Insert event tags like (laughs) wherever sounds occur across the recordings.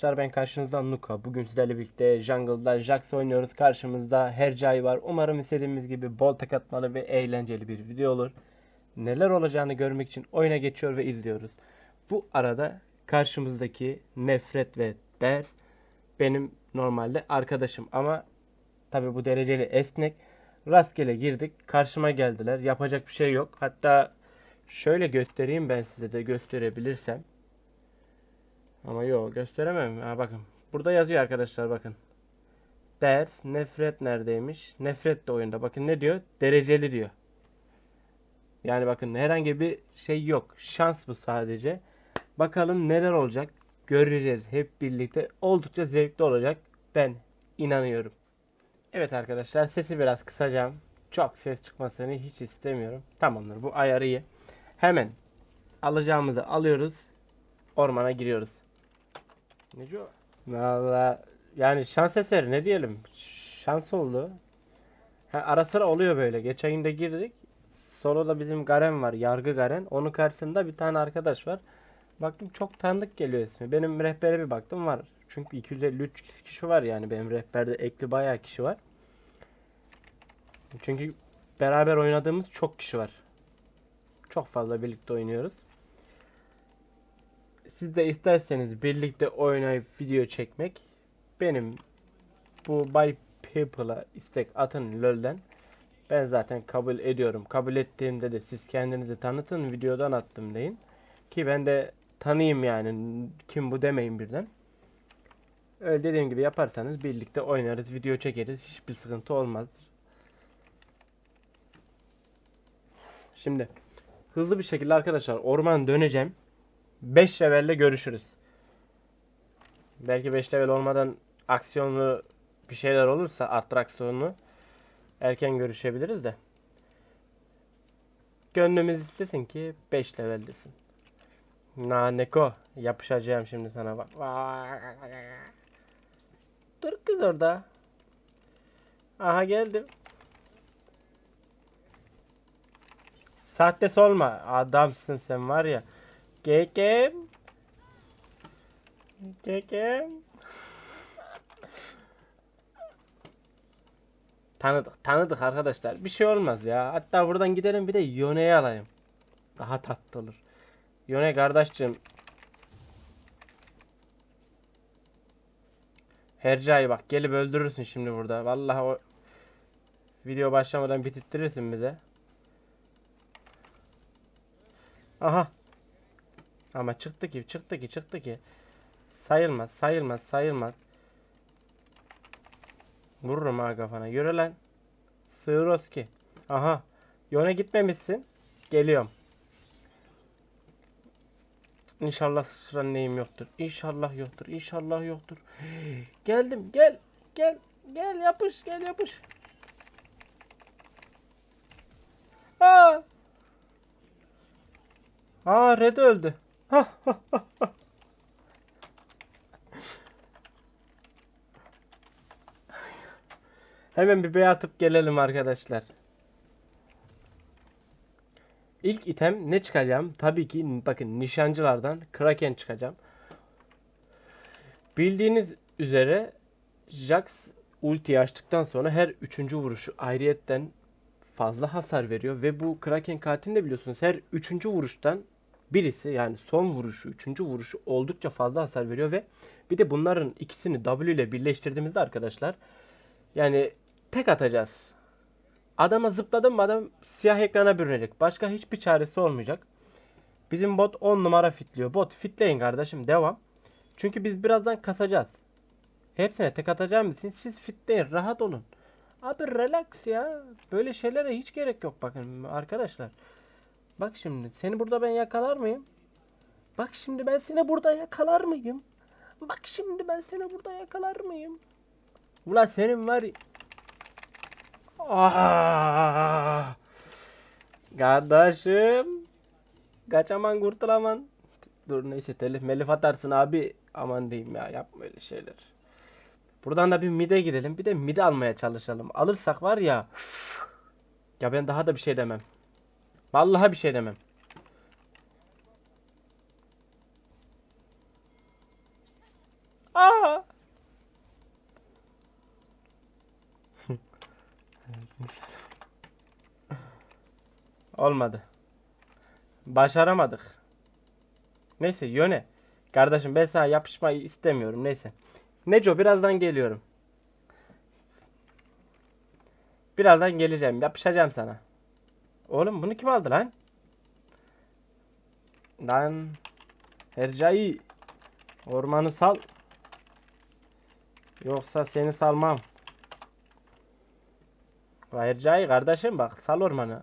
Arkadaşlar. Ben karşınızda Nuka. Bugün sizlerle birlikte Jungle'da Jax oynuyoruz. Karşımızda Hercai var. Umarım istediğimiz gibi bol tek atmalı ve eğlenceli bir video olur. Neler olacağını görmek için oyuna geçiyor ve izliyoruz. Bu arada karşımızdaki Nefret ve Der benim normalde arkadaşım ama tabi bu dereceli esnek. Rastgele girdik. Karşıma geldiler. Yapacak bir şey yok. Hatta şöyle göstereyim ben size de gösterebilirsem. Ama yok gösteremem. Ha bakın. Burada yazıyor arkadaşlar bakın. Der, nefret neredeymiş? Nefret de oyunda. Bakın ne diyor? Dereceli diyor. Yani bakın herhangi bir şey yok. Şans bu sadece. Bakalım neler olacak. Göreceğiz hep birlikte. Oldukça zevkli olacak. Ben inanıyorum. Evet arkadaşlar sesi biraz kısacağım. Çok ses çıkmasını hiç istemiyorum. Tamamdır bu ayarı iyi. Hemen alacağımızı alıyoruz. Ormana giriyoruz. Neco? Valla yani şans eseri ne diyelim. Şans oldu. Ha, ara sıra oluyor böyle. Geçen gün de girdik. Solo'da bizim Garen var. Yargı Garen. Onun karşısında bir tane arkadaş var. Baktım çok tanıdık geliyor ismi. Benim rehbere bir baktım var. Çünkü 253 kişi var yani benim rehberde ekli bayağı kişi var. Çünkü beraber oynadığımız çok kişi var. Çok fazla birlikte oynuyoruz. Siz de isterseniz birlikte oynayıp video çekmek benim bu By People'a istek atın LoL'den. Ben zaten kabul ediyorum. Kabul ettiğimde de siz kendinizi tanıtın videodan attım deyin. Ki ben de tanıyayım yani kim bu demeyin birden. Öyle dediğim gibi yaparsanız birlikte oynarız, video çekeriz. Hiçbir sıkıntı olmaz. Şimdi hızlı bir şekilde arkadaşlar orman döneceğim. 5 levelle görüşürüz. Belki 5 level olmadan aksiyonlu bir şeyler olursa atraksiyonlu erken görüşebiliriz de. Gönlümüz istesin ki 5 leveldesin. Na Neko yapışacağım şimdi sana bak. Dur kız orada. Aha geldim. Sahte olma. Adamsın sen var ya. Kekem. Kekem. Tanıdık, tanıdık arkadaşlar. Bir şey olmaz ya. Hatta buradan gidelim bir de Yone'yi alayım. Daha tatlı olur. Yone kardeşciğim. Hercai bak gelip öldürürsün şimdi burada. Vallahi o video başlamadan bitirttirirsin bize. Aha. Ama çıktı ki, çıktı ki, çıktı ki. Sayılmaz, sayılmaz, sayılmaz. Vururum ha kafana. Yürü lan. Sığıros ki. Aha. Yöne gitmemişsin. Geliyorum. İnşallah sıçran neyim yoktur. İnşallah yoktur. İnşallah yoktur. (gasps) Geldim. Gel. Gel. Gel yapış. Gel yapış. Aa. Aa Red öldü. (laughs) Hemen bir bey atıp gelelim arkadaşlar. İlk item ne çıkacağım? Tabii ki bakın nişancılardan Kraken çıkacağım. Bildiğiniz üzere Jax ulti açtıktan sonra her üçüncü vuruşu ayrıyetten fazla hasar veriyor ve bu Kraken katilini de biliyorsunuz her üçüncü vuruştan birisi yani son vuruşu, üçüncü vuruşu oldukça fazla hasar veriyor ve bir de bunların ikisini W ile birleştirdiğimizde arkadaşlar yani tek atacağız. Adama zıpladım mı adam siyah ekrana bürünecek. Başka hiçbir çaresi olmayacak. Bizim bot 10 numara fitliyor. Bot fitleyin kardeşim devam. Çünkü biz birazdan kasacağız. Hepsine tek atacağım için siz fitleyin rahat olun. Abi relax ya. Böyle şeylere hiç gerek yok bakın arkadaşlar. Bak şimdi seni burada ben yakalar mıyım? Bak şimdi ben seni burada yakalar mıyım? Bak şimdi ben seni burada yakalar mıyım? Ulan senin var Ah! Kardeşim. Kaçaman kurtulaman. Dur neyse telif melif atarsın abi. Aman diyeyim ya yapma öyle şeyler. Buradan da bir mide gidelim. Bir de mide almaya çalışalım. Alırsak var ya. Ya ben daha da bir şey demem. Vallahi bir şey demem. Aa! (laughs) Olmadı. Başaramadık. Neyse yöne. Kardeşim ben sana yapışmayı istemiyorum. Neyse. Neco birazdan geliyorum. Birazdan geleceğim. Yapışacağım sana. Oğlum bunu kim aldı lan? Lan Hercai ormanı sal. Yoksa seni salmam. Hercai kardeşim bak sal ormanı.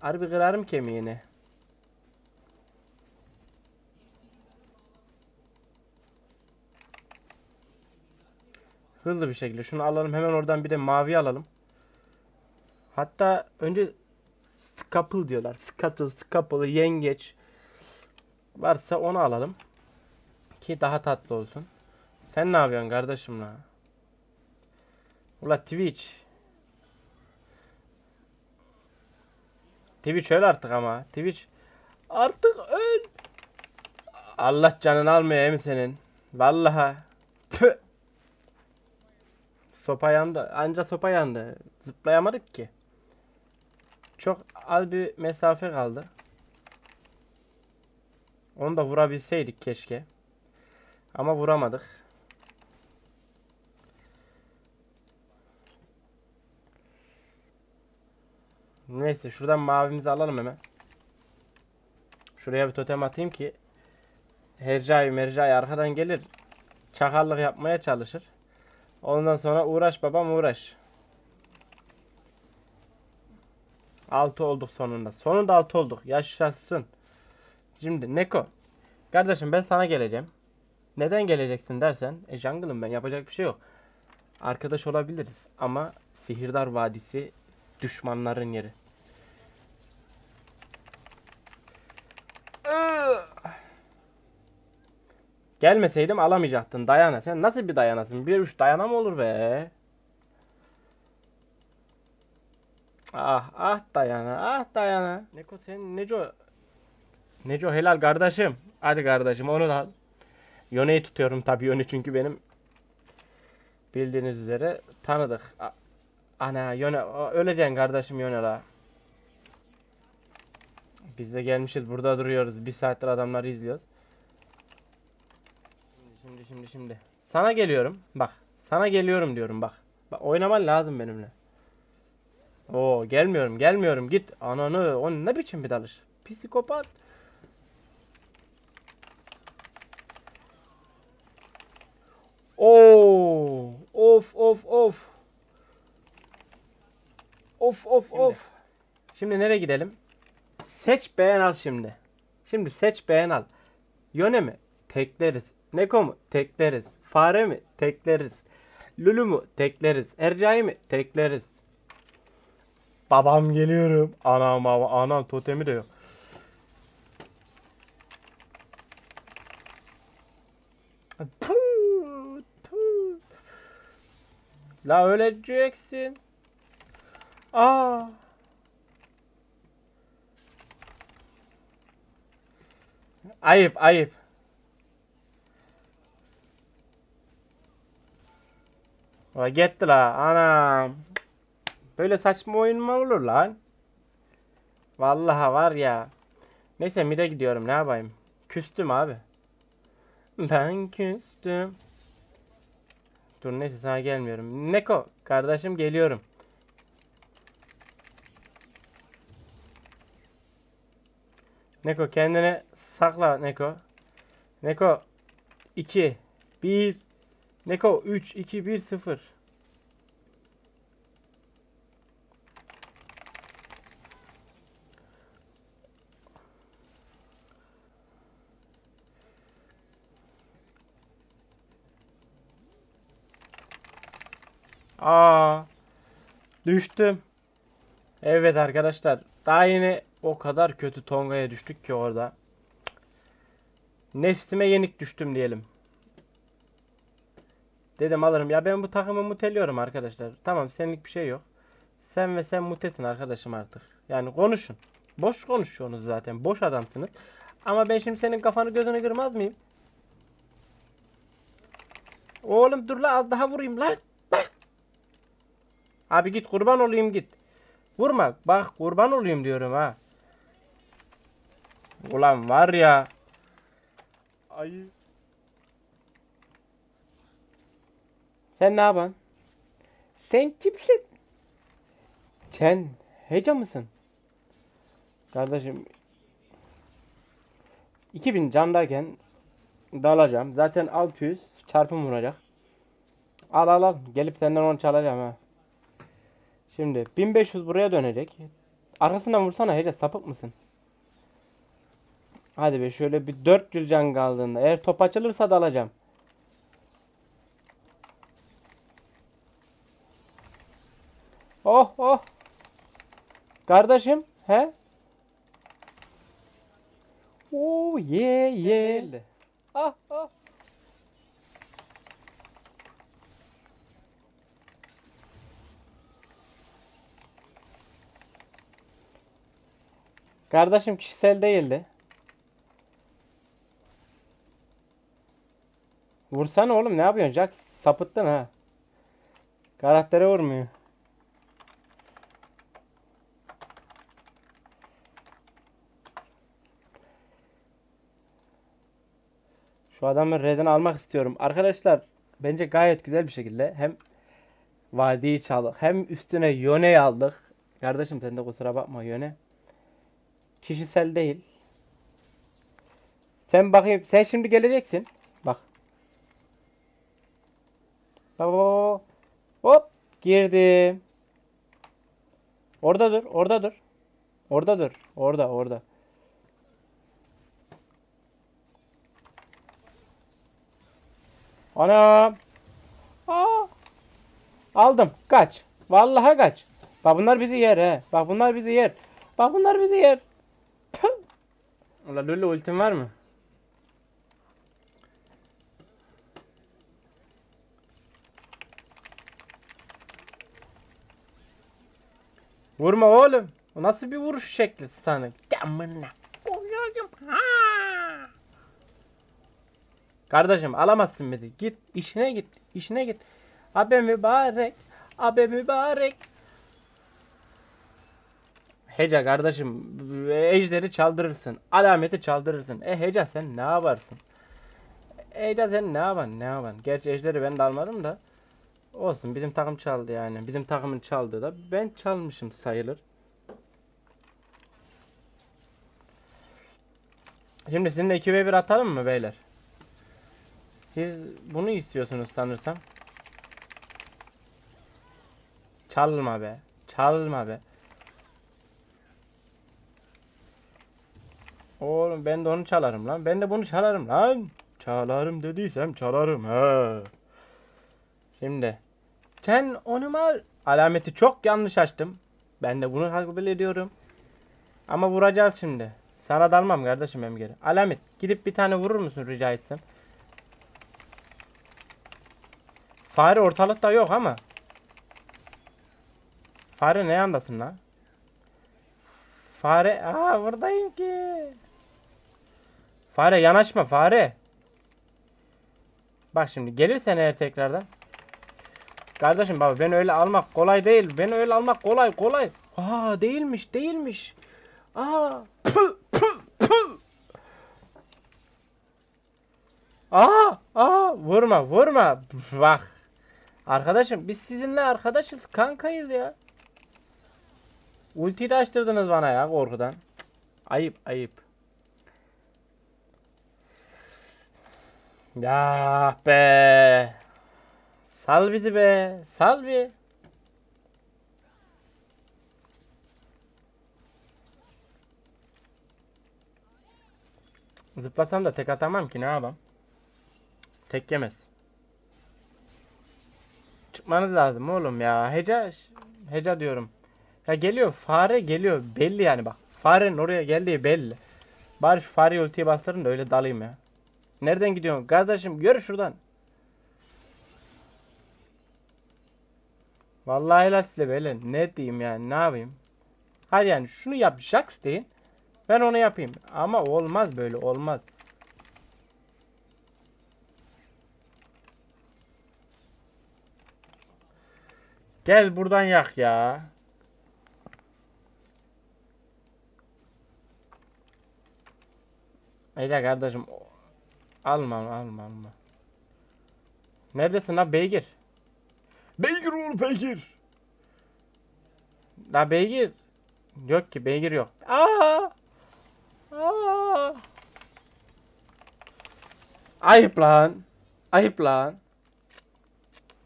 Harbi kırarım kemiğini. Hızlı bir şekilde şunu alalım hemen oradan bir de mavi alalım. Hatta önce Scapple diyorlar. Scuttle, Scapple, yengeç. Varsa onu alalım. Ki daha tatlı olsun. Sen ne yapıyorsun kardeşim la? Ula Twitch. Twitch öl artık ama. Twitch. Artık öl. Allah canını almıyor emin senin. Vallahi. Tüh. Sopa yandı. Anca sopa yandı. Zıplayamadık ki. Çok az bir mesafe kaldı. Onu da vurabilseydik keşke. Ama vuramadık. Neyse şuradan mavimizi alalım hemen. Şuraya bir totem atayım ki Hercai mercai arkadan gelir. Çakallık yapmaya çalışır. Ondan sonra uğraş babam uğraş. 6 olduk sonunda. Sonunda 6 olduk. Yaşasın. Şimdi Neko. Kardeşim ben sana geleceğim. Neden geleceksin dersen. E jungle'ım ben yapacak bir şey yok. Arkadaş olabiliriz ama Sihirdar Vadisi düşmanların yeri. Gelmeseydim alamayacaktın Dayana. Sen nasıl bir dayanasın? Bir üç dayana mı olur be? Ah ah Dayana ah Dayana. Neko sen Neco Neco helal kardeşim. Hadi kardeşim onu da al. Yone'yi tutuyorum tabii Yone çünkü benim bildiğiniz üzere tanıdık. A- Ana Yone öleceksin kardeşim Yone la. Biz de gelmişiz burada duruyoruz. Bir saattir adamları izliyoruz. Şimdi şimdi şimdi. Sana geliyorum. Bak. Sana geliyorum diyorum bak. Bak oynaman lazım benimle. Oo gelmiyorum gelmiyorum git. Ananı o ne biçim bir dalış. Psikopat. Oo of of of. Of of of. Şimdi nereye gidelim? Seç beğen al şimdi. Şimdi seç beğen al. Yone mi? Tekleriz. Neko mu? Tekleriz. Fare mi? Tekleriz. Lulu mu? Tekleriz. Ercai mi? Tekleriz. Babam geliyorum. Anam baba anam totemi de yok. Tüh, tüh. La öleceksin. Aa. Ayıp ayıp. Gitti la anam. Böyle saçma oyun mu olur lan? Vallahi var ya. Neyse mide gidiyorum ne yapayım. Küstüm abi. Ben küstüm. Dur neyse sana gelmiyorum. Neko kardeşim geliyorum. Neko kendine sakla Neko. Neko 2 1 Neko 3 2 1 0 Aa düştüm. Evet arkadaşlar daha yeni o kadar kötü Tonga'ya düştük ki orada. Nefsime yenik düştüm diyelim. Dedim alırım. Ya ben bu takımı muteliyorum arkadaşlar. Tamam senlik bir şey yok. Sen ve sen mutesin arkadaşım artık. Yani konuşun. Boş konuşuyorsunuz zaten. Boş adamsınız. Ama ben şimdi senin kafanı gözünü kırmaz mıyım? Oğlum dur la az daha vurayım lan. Abi git kurban olayım git. Vurma. Bak kurban olayım diyorum ha. Ulan var ya. Ay. Sen ne yapan? Sen kimsin? Sen heyecan mısın? Kardeşim 2000 candayken dalacağım. Zaten 600 çarpım vuracak. Al al al. Gelip senden onu çalacağım ha. Şimdi 1500 buraya dönecek. Arkasından vursana Hece sapık mısın? Hadi be şöyle bir 400 can kaldığında. Eğer top açılırsa dalacağım. Oh oh. Kardeşim he? Oh yeah yeah. Ah ah. Kardeşim kişisel değildi. Vursana oğlum ne yapıyorsun Jack? Sapıttın ha. Karaktere vurmuyor. Şu adamın redini almak istiyorum. Arkadaşlar bence gayet güzel bir şekilde hem vadiyi çaldık hem üstüne Yone'yi aldık. Kardeşim sen de kusura bakma Yone. Kişisel değil. Sen bakayım sen şimdi geleceksin. Bak. Bak. Hop girdim. Orada dur, orada dur. Orada dur. Orada, orada. Ana. Aa. Aldım. Kaç. Vallahi kaç. Bak bunlar bizi yer he. Bak bunlar bizi yer. Bak bunlar bizi yer. Ulan Lulu ultin var mı? Vurma oğlum. O nasıl bir vuruş şekli. Vuruyorum. Ha. Kardeşim alamazsın beni. Git işine git. işine git. Abi mübarek. Abi mübarek. Heca kardeşim ejderi çaldırırsın. Alameti çaldırırsın. E Heca sen ne yaparsın? Heca sen ne yapan ne yapan? Gerçi ejderi ben de almadım da. Olsun bizim takım çaldı yani. Bizim takımın çaldığı da ben çalmışım sayılır. Şimdi sizinle 2v1 atalım mı beyler? Siz bunu istiyorsunuz sanırsam. Çalma be. Çalma be. Oğlum ben de onu çalarım lan. Ben de bunu çalarım lan. Çalarım dediysem çalarım ha. Şimdi sen onu al. Alameti çok yanlış açtım. Ben de bunu kabul ediyorum. Ama vuracağız şimdi. Sana dalmam kardeşim hem geri. Alamet gidip bir tane vurur musun rica etsem? Fare ortalıkta yok ama. Fare ne yandasın lan? Fare, aa buradayım ki. Fare yanaşma fare. Bak şimdi gelirsen eğer tekrardan. Kardeşim baba ben öyle almak kolay değil. Ben öyle almak kolay kolay. Aa değilmiş değilmiş. Aa pü pü pü. Aa aa vurma vurma. Bak. Arkadaşım biz sizinle arkadaşız kankayız ya. Ultiyi de açtırdınız bana ya korkudan. Ayıp ayıp. Ya be. Sal bizi be. Sal bir. Zıplasam da tek atamam ki ne yapayım? Tek yemez. Çıkmanız lazım oğlum ya. Heca heca diyorum. Ya geliyor fare geliyor belli yani bak. Farenin oraya geldiği belli. Bari şu fare ultiyi bastırın da öyle dalayım ya. Nereden gidiyorsun? Kardeşim yürü şuradan. Vallahi helal size böyle. Ne diyeyim yani ne yapayım? Hadi yani şunu yap. Ben onu yapayım. Ama olmaz böyle olmaz. Gel buradan yak ya. Öyle kardeşim. Alma alma alma. Neredesin lan beygir? Beygir oğlu beygir. La beygir. Yok ki beygir yok. Aa! Aa! Ayıp lan. Ayıp lan.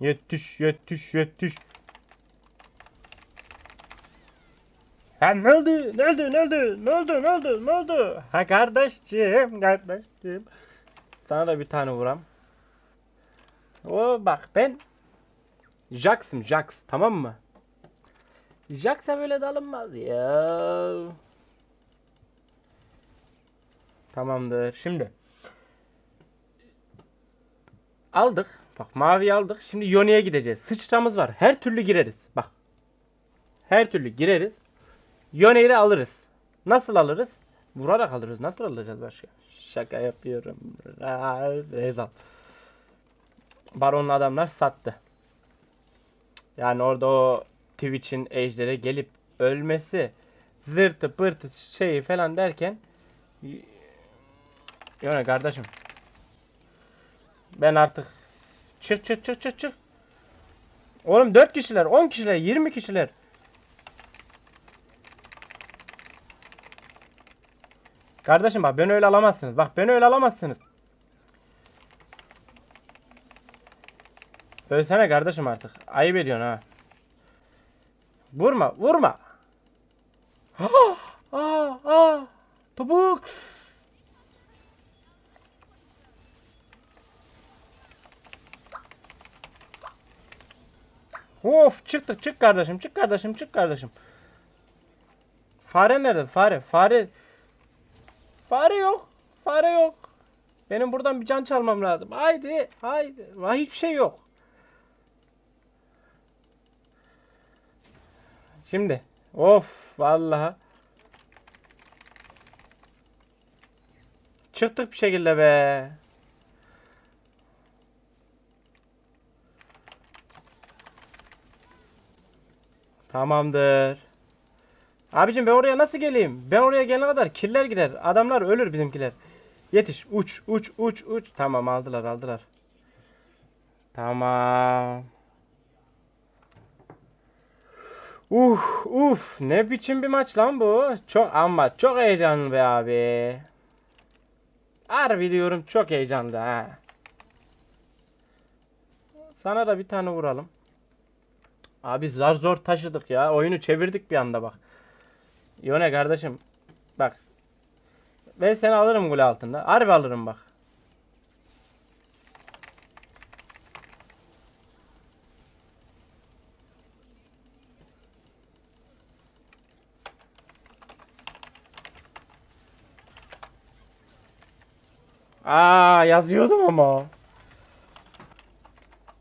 Yetiş yetiş yetiş. Ha ne oldu? Ne oldu? Ne oldu? Ne oldu? Ne oldu? Ne oldu? Ha kardeşciğim, kardeşciğim. Sana da bir tane vuram. O bak ben Jax'ım Jax tamam mı? Jax'a böyle dalınmaz ya. Tamamdır. Şimdi aldık. Bak mavi aldık. Şimdi Yone'ye gideceğiz. Sıçramız var. Her türlü gireriz. Bak. Her türlü gireriz. Yone'yi de alırız. Nasıl alırız? Vurarak alırız. Nasıl alacağız başka? Şaka yapıyorum. Aa, Rezal. Baron'un adamlar sattı. Yani orada o Twitch'in ejdere gelip ölmesi zırtı pırtı şeyi falan derken yani kardeşim ben artık çık çık çık çık çık Oğlum 4 kişiler 10 kişiler 20 kişiler Kardeşim bak beni öyle alamazsınız. Bak beni öyle alamazsınız. Ölsene kardeşim artık. Ayıp ediyorsun ha. Vurma, vurma. Ah, ah, ah. Topuk. Of çıktık çık kardeşim çık kardeşim çık kardeşim. Fare nerede? Fare. Fare. Fare yok. Fare yok. Benim buradan bir can çalmam lazım. Haydi. Haydi. Vay hiçbir şey yok. Şimdi. Of vallahi. Çıktık bir şekilde be. Tamamdır. Abicim ben oraya nasıl geleyim? Ben oraya gelene kadar killer gider. Adamlar ölür bizimkiler. Yetiş. Uç, uç, uç, uç. Tamam aldılar, aldılar. Tamam. Uh, uf. Ne biçim bir maç lan bu? Çok ama çok heyecanlı be abi. Harbi diyorum çok heyecanlı ha. Sana da bir tane vuralım. Abi zar zor taşıdık ya. Oyunu çevirdik bir anda bak. Yone kardeşim. Bak. Ben seni alırım gol altında. Harbi alırım bak. Aa yazıyordum ama.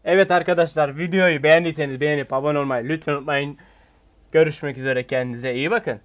Evet arkadaşlar videoyu beğendiyseniz beğenip abone olmayı lütfen unutmayın. Görüşmek üzere kendinize iyi bakın.